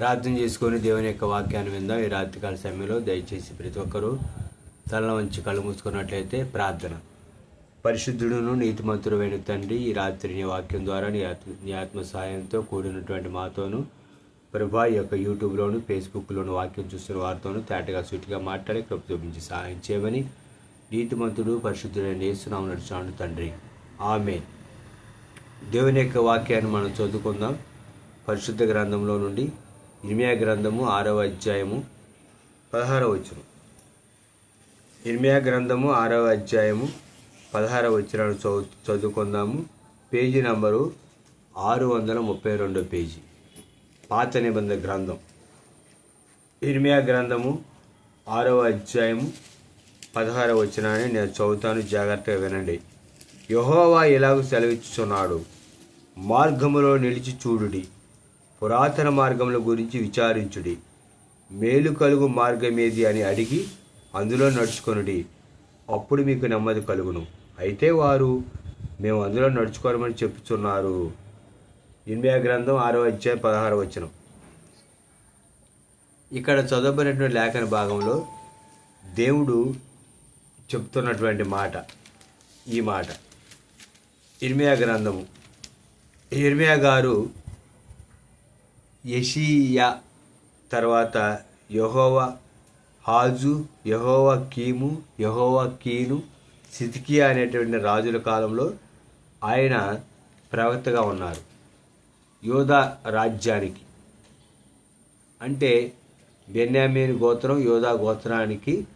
ప్రార్థన చేసుకొని దేవుని యొక్క వాక్యాన్ని విందాం. ఈ రాత్రికాల సమయంలో దయచేసి ప్రతి ఒక్కరూ తల వంచి కళ్ళు మూసుకున్నట్లయితే ప్రార్థన. పరిశుద్ధుడును నీతిమంతుడైన తండ్రి ఈ రాత్రి నీ వాక్యం ద్వారా నీ ఆత్మ నీ ఆత్మ సహాయంతో కూడినటువంటి మాతోను ప్రభా ఈ యొక్క యూట్యూబ్లోను ఫేస్బుక్లోను వాక్యం చూస్తున్న వారితోనూ తేటగా సూటిగా మాట్లాడి కృప చూపించి సహాయం చేయమని నీతిమంతుడు పరిశుద్ధుడైన యేసునామం నడుచాను తండ్రి. ఆమె దేవుని యొక్క వాక్యాన్ని మనం చదువుకుందాం. పరిశుద్ధ గ్రంథంలో నుండి ఇర్మియా గ్రంథము ఆరవ అధ్యాయము పదహారవ వచ్చును ఇర్మియా గ్రంథము ఆరవ అధ్యాయము పదహారవ వచ్చినాడు చదువు చదువుకుందాము. పేజీ నంబరు ఆరు వందల ముప్పై రెండో పేజీ. పాత నిబంధన గ్రంథం. ఇర్మియా గ్రంథము ఆరవ అధ్యాయము పదహారవ వచ్చినాన్ని నేను చదువుతాను జాగ్రత్తగా వినండి. యహోవా ఇలాగ సెలవిచ్చుచున్నాడు. మార్గములో నిలిచి చూడుడి. పురాతన మార్గముల గురించి విచారించుడి. మేలు కలుగు మార్గమేది అని అడిగి అందులో నడుచుకొనుడి. అప్పుడు మీకు నెమ్మది కలుగును. అయితే వారు మేము అందులో నడుచుకోవడమని చెప్తున్నారు ఇన్మియా గ్రంథం ఆరో అధ్యాయం పదహారు వచనం. ఇక్కడ చదవబడినటువంటి లేఖన భాగంలో దేవుడు చెప్తున్నటువంటి మాట ఈ మాట. ఇర్మియా గ్రంథము. ఇర్మియా గారు యషియా తర్వాత యహోవా హాజు యహోవా కీము యహోవా కీను సితికియా అనేటువంటి రాజుల కాలంలో ఆయన ప్రవక్తగా ఉన్నారు యోధా రాజ్యానికి. అంటే బెన్యామీన్ గోత్రం యోధా గోత్రానికి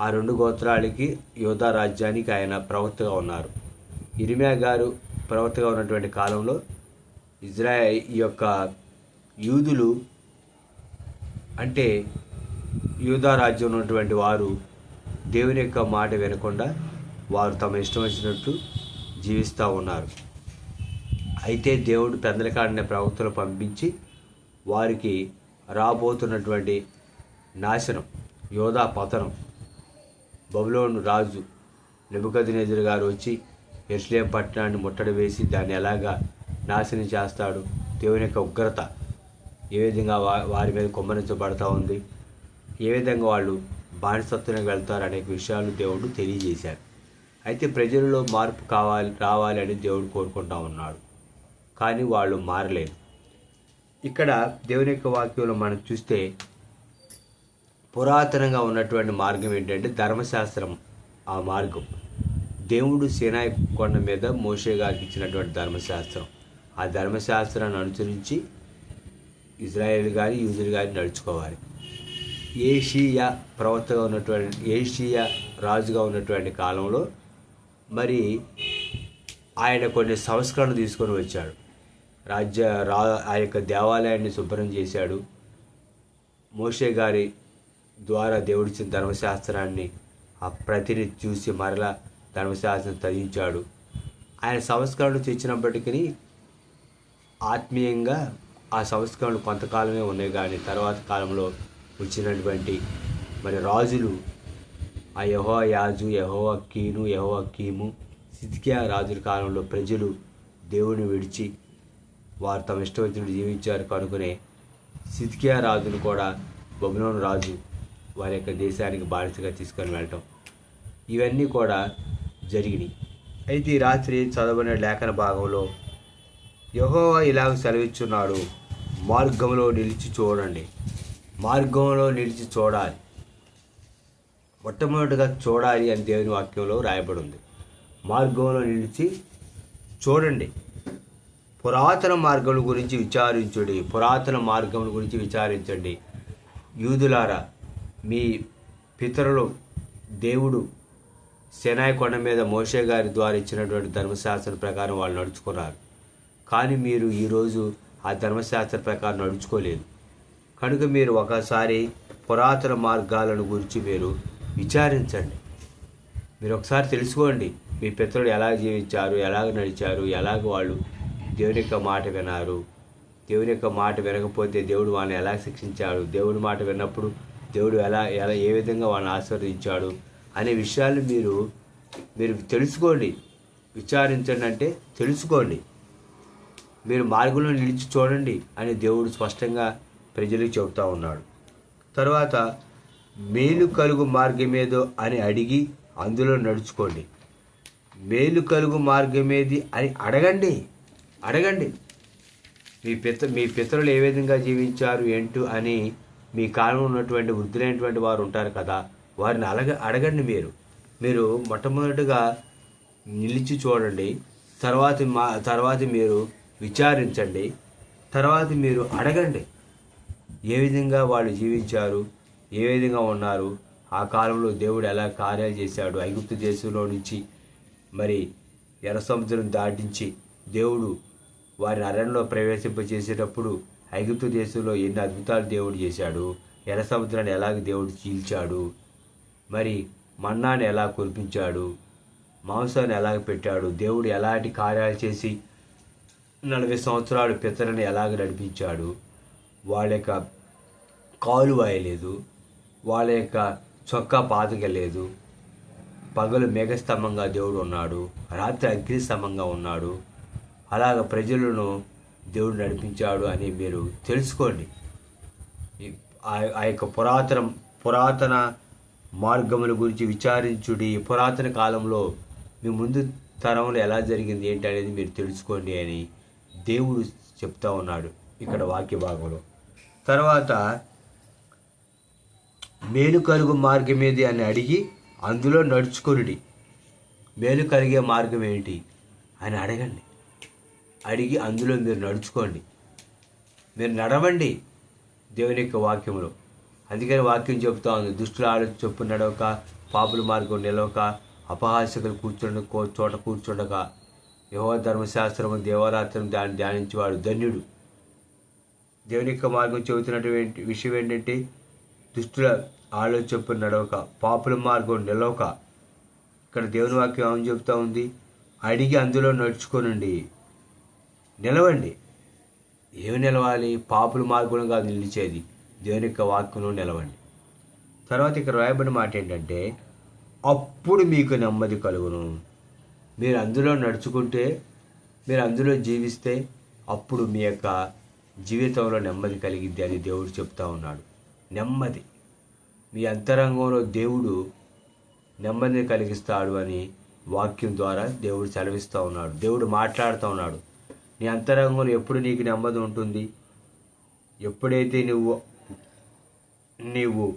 ఆ రెండు గోత్రాలకి యోధా రాజ్యానికి ఆయన ప్రవక్తగా ఉన్నారు. ఇరిమియా గారు ప్రవక్తగా ఉన్నటువంటి కాలంలో ఇజ్రాయెల్ ఈ యొక్క యూదులు అంటే యూదా రాజ్యం ఉన్నటువంటి వారు దేవుని యొక్క మాట వినకుండా వారు తమ ఇష్టం వచ్చినట్టు జీవిస్తూ ఉన్నారు. అయితే దేవుడు పెందలకాడిన ప్రవక్తలు పంపించి వారికి రాబోతున్నటువంటి నాశనం యోధా పతనం బబులోను రాజు నెబుకద్నెజర్ గారు వచ్చి ఎస్లేం పట్టణాన్ని ముట్టడి వేసి దాన్ని ఎలాగా నాశనం చేస్తాడు? దేవుని యొక్క ఉగ్రత ఏ విధంగా వా వారి మీద కొమ్మరించబడతా ఉంది? ఏ విధంగా వాళ్ళు బానిసత్వానికి వెళ్తారు అనే విషయాలు దేవుడు తెలియజేశారు అయితే ప్రజలలో మార్పు కావాలి రావాలి అని దేవుడు కోరుకుంటా ఉన్నాడు. కానీ వాళ్ళు మారలేదు. ఇక్కడ దేవుని యొక్క వాక్యంలో మనం చూస్తే పురాతనంగా ఉన్నటువంటి మార్గం ఏంటంటే ధర్మశాస్త్రం ఆ మార్గం. దేవుడు సేనాయి కొండ మీద మోషే గారికి ఇచ్చినటువంటి ధర్మశాస్త్రం. ఆ ధర్మశాస్త్రాన్ని అనుసరించి ఇజ్రాయేల్ కానీ యూదులు కానీ నడుచుకోవాలి. ఏషియా ప్రవక్తగా ఉన్నటువంటి ఏషియా రాజుగా ఉన్నటువంటి కాలంలో మరి ఆయన కొన్ని సంస్కరణలు తీసుకొని వచ్చాడు. రాజ్య రా ఆ యొక్క దేవాలయాన్ని శుభ్రం చేశాడు. మోషే గారి ద్వారా దేవుడిచ్చిన ధర్మశాస్త్రాన్ని ఆ ప్రతిని చూసి మరలా ధర్మశాస్త్రం తగ్గించాడు ఆయన సంస్కరణలు తెచ్చినప్పటికీ ఆత్మీయంగా ఆ సంస్కరణలు కొంతకాలమే ఉన్నాయి కానీ తర్వాత కాలంలో వచ్చినటువంటి మరి రాజులు ఆ యహో యాజు యహో కీను యహో కీము సిద్కియా రాజుల కాలంలో ప్రజలు దేవుని విడిచి వారు తమ ఇష్టవంతుడు జీవించారు కనుకునే సిద్కియా రాజును కూడా బబులోను రాజు వారి యొక్క దేశానికి బానిసగా తీసుకొని వెళ్ళటం. ఇవన్నీ కూడా జరిగినాయి. అయితే ఈ రాత్రి చదవని లేఖన భాగంలో యహోవా ఇలాగ సెలవిచ్చున్నాడు. మార్గంలో నిలిచి చూడండి. మార్గంలో నిలిచి చూడాలి. మొట్టమొదటిగా చూడాలి అని దేవుని వాక్యంలో రాయబడి ఉంది మార్గంలో నిలిచి చూడండి. పురాతన మార్గం గురించి విచారించుడి. పురాతన మార్గం గురించి విచారించండి. యూదులారా మీ పితరులు దేవుడు సెనాయి కొండ మీద మోషే గారి ద్వారా ఇచ్చినటువంటి ధర్మశాస్త్రం ప్రకారం వాళ్ళు నడుచుకున్నారు. కానీ మీరు ఈరోజు ఆ ధర్మశాస్త్ర ప్రకారం నడుచుకోలేదు. కనుక మీరు ఒకసారి పురాతన మార్గాలను గురించి మీరు విచారించండి. మీరు ఒకసారి తెలుసుకోండి మీ పితరులు ఎలా జీవించారు ఎలాగ నడిచారు ఎలాగ వాళ్ళు దేవుని యొక్క మాట విన్నారు. దేవుని యొక్క మాట వినకపోతే దేవుడు వాళ్ళని ఎలా శిక్షించాడు? దేవుడి మాట విన్నప్పుడు దేవుడు ఎలా ఎలా ఏ విధంగా వాళ్ళని ఆశీర్వదించాడు అనే విషయాలు మీరు మీరు తెలుసుకోండి. విచారించండి అంటే తెలుసుకోండి. మీరు మార్గంలో నిలిచి చూడండి అని దేవుడు స్పష్టంగా ప్రజలకు చెబుతా ఉన్నాడు. తర్వాత మేలు కలుగు మార్గమేదో అని అడిగి అందులో నడుచుకోండి. మేలు కలుగు మార్గమేది అని అడగండి. అడగండి. మీ పిత మీ పితరులు ఏ విధంగా జీవించారు ఏంటో అని మీ కాలంలో ఉన్నటువంటి వృద్ధులైనటువంటి వారు ఉంటారు కదా వారిని అలగ అడగండి మీరు. మీరు మొట్టమొదటిగా నిలిచి చూడండి. తర్వాత మా తర్వాత మీరు విచారించండి. తర్వాత మీరు అడగండి. ఏ విధంగా వాళ్ళు జీవించారు? ఏ విధంగా ఉన్నారు? ఆ కాలంలో దేవుడు ఎలా కార్యాలు చేశాడు? ఐగుప్తు దేశంలో నుంచి మరి ఎర్ర సముద్రం దాటించి దేవుడు వారిని అరణ్యంలో ప్రవేశింపజేసేటప్పుడు ఐగుప్తు దేశంలో ఎన్ని అద్భుతాలు దేవుడు చేశాడు? ఎర్ర సముద్రాన్ని ఎలాగ దేవుడు చీల్చాడు? మరి మన్నాన్ని ఎలా కురిపించాడు? మాంసాన్ని ఎలాగ పెట్టాడు? దేవుడు ఎలాంటి కార్యాలు చేసి నలభై సంవత్సరాలు పితరని ఎలాగ నడిపించాడు వాళ్ళ యొక్క కాలు వాయలేదు వాళ్ళ యొక్క చొక్కా పాతకలేదు పగలు మేఘస్తంభంగా దేవుడు ఉన్నాడు రాత్రి అగ్నిస్తంభంగా ఉన్నాడు అలాగ ప్రజలను దేవుడు నడిపించాడు అని మీరు తెలుసుకోండి. ఆ- ఆ యొక్క పురాతన పురాతన మార్గముల గురించి విచారించుడి. పురాతన కాలంలో మీ ముందు తరంలో ఎలా జరిగింది ఏంటి అనేది మీరు తెలుసుకోండి అని దేవుడు చెప్తా ఉన్నాడు ఇక్కడ వాక్య భాగంలో తర్వాత మేలు కలుగు మార్గం ఏది అని అడిగి అందులో నడుచుకొనిడి. మేలు కలిగే మార్గం ఏంటి అని అడగండి. అడిగి అందులో మీరు నడుచుకోండి. మీరు నడవండి దేవుని యొక్క వాక్యంలో అందుకని వాక్యం చెబుతా ఉంది దుష్టుల ఆలోచన చొప్పు నడవక పాపుల మార్గం నిలవక అపహాసకులు కూర్చుండ చోట కూర్చుండక యహో ధర్మశాస్త్రము దేవారాత్రం దాన్ని ధ్యానించేవాడు ధన్యుడు. దేవుని యొక్క మార్గం చెబుతున్నటువంటి విషయం ఏంటంటే దుష్టుల ఆలోచన నడవక పాపుల మార్గం నిలవక ఇక్కడ దేవుని వాక్యం ఏమని చెబుతా ఉంది? అడిగి అందులో నడుచుకోనండి. నిలవండి. ఏమి నిలవాలి? పాపుల మార్గంలో కాదు నిలిచేది. దేవుని యొక్క వాక్యంలో నిలవండి. తర్వాత ఇక్కడ రాయబడిన మాట ఏంటంటే అప్పుడు మీకు నెమ్మది కలుగును. మీరు అందులో నడుచుకుంటే మీరు అందులో జీవిస్తే అప్పుడు మీ యొక్క జీవితంలో నెమ్మది కలిగిద్ది అని దేవుడు చెప్తా ఉన్నాడు. నెమ్మది. మీ అంతరంగంలో దేవుడు నెమ్మదిని కలిగిస్తాడు అని వాక్యం ద్వారా దేవుడు సెలవిస్తూ ఉన్నాడు. దేవుడు మాట్లాడుతూ ఉన్నాడు. నీ అంతరంగంలో ఎప్పుడు నీకు నెమ్మది ఉంటుంది? ఎప్పుడైతే నువ్వు నీవు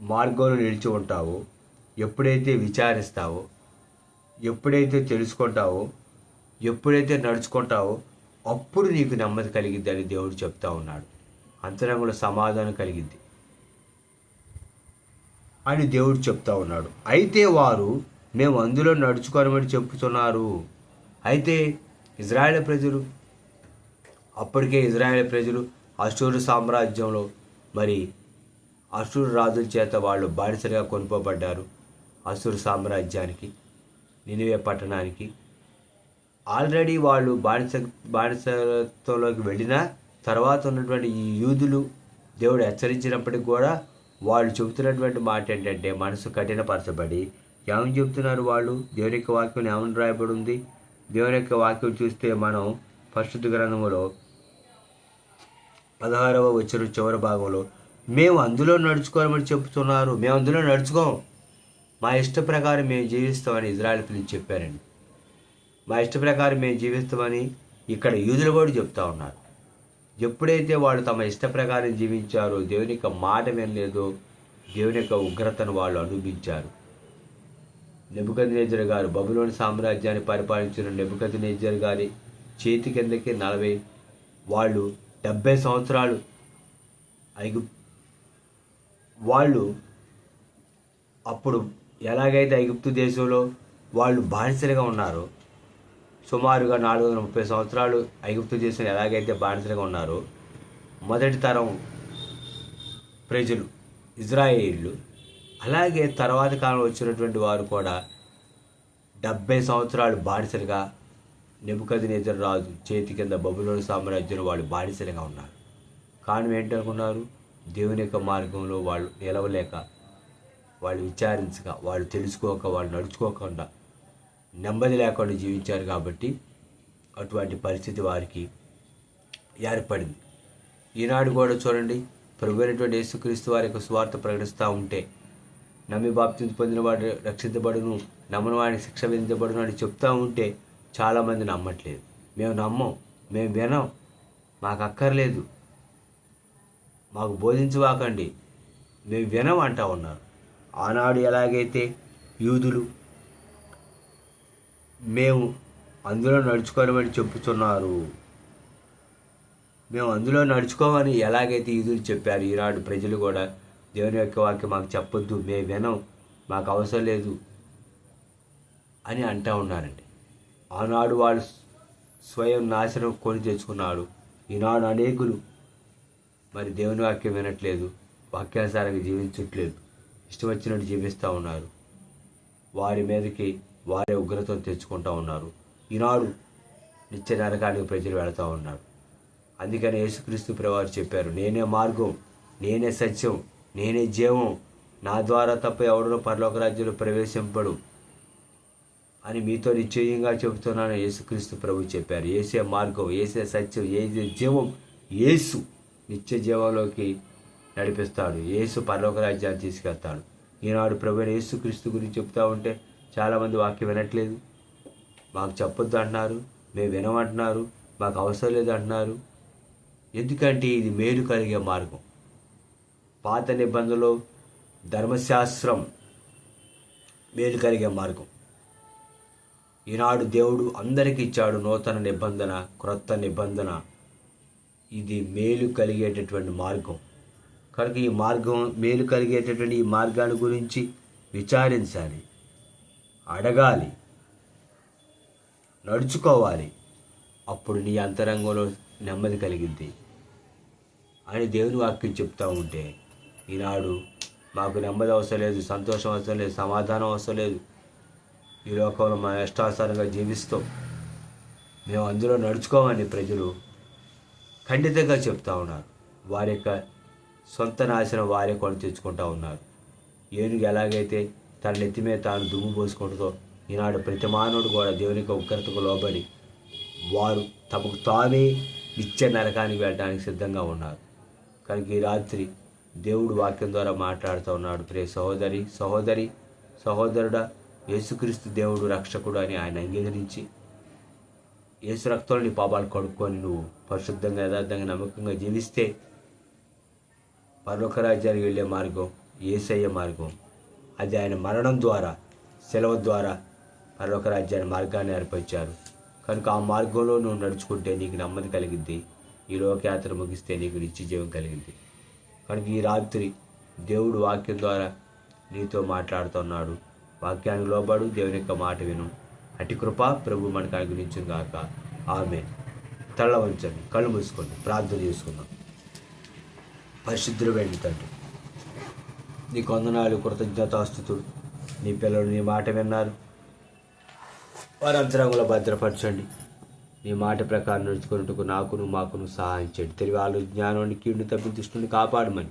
మార్గంలో నిలిచి ఉంటావో ఎప్పుడైతే విచారిస్తావో ఎప్పుడైతే తెలుసుకుంటావో ఎప్పుడైతే నడుచుకుంటావో అప్పుడు నీకు నెమ్మది కలిగిద్దని దేవుడు చెప్తా ఉన్నాడు. అంతరంగంలో సమాధానం కలిగింది అని దేవుడు చెప్తా ఉన్నాడు. అయితే వారు మేము అందులో నడుచుకోనమని చెప్పుతున్నారు. అయితే ఇజ్రాయేల్ ప్రజలు అప్పటికే ఇజ్రాయేల్ ప్రజలు అశూరు సామ్రాజ్యంలో మరి అశూరు రాజుల చేత వాళ్ళు బానిసలుగా కొనుకోబడ్డారు అసూరు సామ్రాజ్యానికి. నినివే పట్టణానికి. ఆల్రెడీ వాళ్ళు బానిస బానిసత్వంలోకి వెళ్ళిన తర్వాత ఉన్నటువంటి ఈ యూదులు దేవుడు హెచ్చరించినప్పటికి కూడా వాళ్ళు చెబుతున్నటువంటి మాట ఏంటంటే మనసు కఠినపరచబడి ఏమని చెబుతున్నారు వాళ్ళు? దేవుని యొక్క వాక్యం ఏమని రాయబడి ఉంది దేవుని యొక్క వాక్యం చూస్తే మనం పరిశుద్ధ గ్రంథములో పదహారవ వచ్చిన చివరి భాగంలో మేము అందులో నడుచుకోమని చెప్తున్నారు మేము అందులో నడుచుకోం. మా ఇష్ట ప్రకారం మేము జీవిస్తామని ఇజ్రాయల్ పిలిచి చెప్పారండి. మా ఇష్ట ప్రకారం మేము జీవిస్తామని ఇక్కడ యూదులు కూడా చెప్తా ఉన్నారు. ఎప్పుడైతే వాళ్ళు తమ ఇష్ట ప్రకారం జీవించారో దేవుని యొక్క మాట వినలేదో దేవుని యొక్క ఉగ్రతను వాళ్ళు అనుభవించారు. నెబుకద్నేజర్ గారు బబులోని సామ్రాజ్యాన్ని పరిపాలించిన నెబుకద్నేజర్ గారి చేతి కిందకి నలభై వాళ్ళు డెబ్బై సంవత్సరాలు ఐగు వాళ్ళు అప్పుడు ఎలాగైతే ఐగుప్తు దేశంలో వాళ్ళు బానిసలుగా ఉన్నారో సుమారుగా నాలుగు వందల ముప్పై సంవత్సరాలు ఐగుప్తు దేశంలో ఎలాగైతే బానిసలుగా ఉన్నారో మొదటి తరం ప్రజలు ఇజ్రాయేళ్ళు అలాగే తర్వాత కాలంలో వచ్చినటువంటి వారు కూడా డెబ్బై సంవత్సరాలు బానిసలుగా నెబుకదినేజర్ రాజు చేతి కింద బబులోని సామ్రాజ్యంలో వాళ్ళు బానిసలుగా ఉన్నారు. కారణం ఏంటనుకున్నారు దేవుని యొక్క మార్గంలో వాళ్ళు నిలవలేక వాళ్ళు విచారించక వాళ్ళు తెలుసుకోక వాళ్ళు నడుచుకోకుండా నెమ్మది లేకుండా జీవించారు కాబట్టి అటువంటి పరిస్థితి వారికి ఏర్పడింది. ఈనాడు కూడా చూడండి ప్రభువైనటువంటి యేసుక్రీస్తు వారి యొక్క స్వార్థ ప్రకటిస్తూ ఉంటే నమ్మి బాప్తి పొందిన వాడు రక్షించబడును నమ్మని వాడిని శిక్ష విధించబడును అని చెప్తూ ఉంటే చాలామంది నమ్మట్లేదు. మేము నమ్మం మేము వినం మాకు అక్కర్లేదు. మాకు బోధించవాకండి మేము వినం అంటా ఉన్నారు. ఆనాడు ఎలాగైతే యూదులు మేము అందులో నడుచుకోవాలని చెప్పుతున్నారు మేము అందులో నడుచుకోమని ఎలాగైతే యూదులు చెప్పారు ఈనాడు ప్రజలు కూడా దేవుని యొక్క వాక్యం మాకు చెప్పొద్దు మేము వినం మాకు అవసరం లేదు అని అంటూ ఉన్నారండి. ఆనాడు వాళ్ళు స్వయం నాశనం కొని తెచ్చుకున్నాడు ఈనాడు అనేకులు మరి దేవుని వాక్యం వినట్లేదు వాక్యానుసారంగా జీవించట్లేదు. ఇష్టం వచ్చినట్టు జీవిస్తూ ఉన్నారు. వారి మీదకి వారే ఉగ్రతను తెచ్చుకుంటూ ఉన్నారు. ఈనాడు నిత్య నరకానికి ప్రజలు వెళుతూ ఉన్నారు. అందుకని యేసుక్రీస్తు ప్రవారు చెప్పారు నేనే మార్గం నేనే సత్యం నేనే జీవం నా ద్వారా తప్ప ఎవడో పరలోక రాజ్యంలో ప్రవేశింపడు అని మీతో నిశ్చయంగా చెబుతున్నాను యేసుక్రీస్తు ప్రభు చెప్పారు. ఏసే మార్గం ఏసే సత్యం ఏసే జీవం ఏసు నిత్య జీవంలోకి నడిపిస్తాడు. యేసు పరలోక రాజ్యాన్ని తీసుకెళ్తాడు. ఈనాడు ప్రభు యేసుక్రీస్తు గురించి చెప్తా ఉంటే చాలామంది వాక్యం వినట్లేదు. మాకు చెప్పొద్దు అంటున్నారు. మేము వినమంటున్నారు. మాకు అవసరం లేదు అంటున్నారు. ఎందుకంటే ఇది మేలు కలిగే మార్గం. పాత నిబంధనలో ధర్మశాస్త్రం మేలు కలిగే మార్గం. ఈనాడు దేవుడు అందరికీ ఇచ్చాడు నూతన నిబంధన క్రొత్త నిబంధన. ఇది మేలు కలిగేటటువంటి మార్గం. కనుక ఈ మార్గం మేలు కలిగేటటువంటి ఈ మార్గాన్ని గురించి విచారించాలి. అడగాలి. నడుచుకోవాలి. అప్పుడు నీ అంతరంగంలో నెమ్మది కలిగింది. అని దేవుని వాక్యం చెప్తూ ఉంటే ఈనాడు మాకు నెమ్మది అవసరం లేదు సంతోషం అవసరం లేదు సమాధానం అవసరం లేదు. ఈ లోకంలో మా ఇష్టానుసారంగా జీవిస్తాం. మేము అందులో నడుచుకోమని ప్రజలు ఖండితంగా చెప్తా ఉన్నారు. వారి యొక్క సొంత నాశనం వారే కొని తెచ్చుకుంటా ఉన్నారు. ఏనుగు ఎలాగైతే తన నెత్తి మీద తాను దుమ్ము పోసుకుంటుందో ఈనాడు ప్రతి మానవుడు కూడా దేవుని యొక్క ఉగ్రతకు లోబడి వారు తమకు తామే నిత్య నరకానికి వెళ్ళడానికి సిద్ధంగా ఉన్నారు. కనుక ఈ రాత్రి దేవుడు వాక్యం ద్వారా మాట్లాడుతూ ఉన్నాడు. ప్రే సహోదరి సహోదరి సహోదరుడా యేసుక్రీస్తు దేవుడు రక్షకుడు అని ఆయన అంగీకరించి యేసు రక్తంలో నీ పాపాలు కడుక్కొని నువ్వు పరిశుద్ధంగా యథార్థంగా నమ్మకంగా జీవిస్తే పరలోక రాజ్యానికి వెళ్ళే మార్గం ఏసయ్య మార్గం. అది ఆయన మరణం ద్వారా సెలవు ద్వారా పరలోక రాజ్యాన్ని మార్గాన్ని ఏర్పరిచారు. కనుక ఆ మార్గంలో నువ్వు నడుచుకుంటే నీకు నెమ్మది కలిగింది. ఈ లోకయాత్ర ముగిస్తే నీకు నిత్య జీవం కలిగింది. కనుక ఈ రాత్రి దేవుడు వాక్యం ద్వారా నీతో మాట్లాడుతున్నాడు వాక్యానికి లోబడు దేవుని యొక్క మాట విను. అటు కృప ప్రభు మనకు అనుగ్రహించును కాక ఆమె తళ్ళ వంచండి కళ్ళు మూసుకోండి ప్రార్థన చేసుకుందాం. పరిశుద్ధుడు వెండి తండ్రి నీ కొందనాలు కృతజ్ఞతాస్థుతుడు నీ పిల్లలు నీ మాట విన్నారు. వారి అంతరంగంలో భద్రపరచండి. నీ మాట ప్రకారం నడుచుకున్నట్టుకు నాకును మాకును సహాయించండి తెలివి ఆలోచన జ్ఞానాన్ని కీడుని తప్పి దుష్టుని కాపాడమని.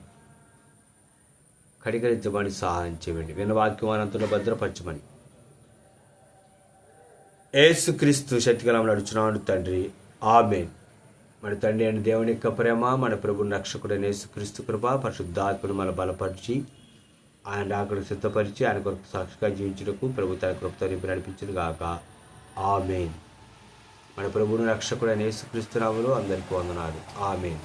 కడిగరించమని సహాయం చేయండి విన్న వాక్యం అనంతలో భద్రపరచమని. ఏసుక్రీస్తు శక్తికలం నడుచున్నాడు తండ్రి. ఆమెన్. మన తండ్రి అయిన దేవుని యొక్క ప్రేమ మన ప్రభు రక్షకుడైన యేసుక్రీస్తు కృప పరిశుద్ధాత్మను మన బలపరిచి ఆయన అక్కడ సిద్ధపరిచి ఆయన కొరకు సాక్షిగా జీవించడకు ప్రభు తన కృపతో నింపి నడిపించును గాక. ఆమెన్. మన ప్రభువును రక్షకుడైన యేసుక్రీస్తు నామములో అందరికీ వందనాలు. ఆమెన్.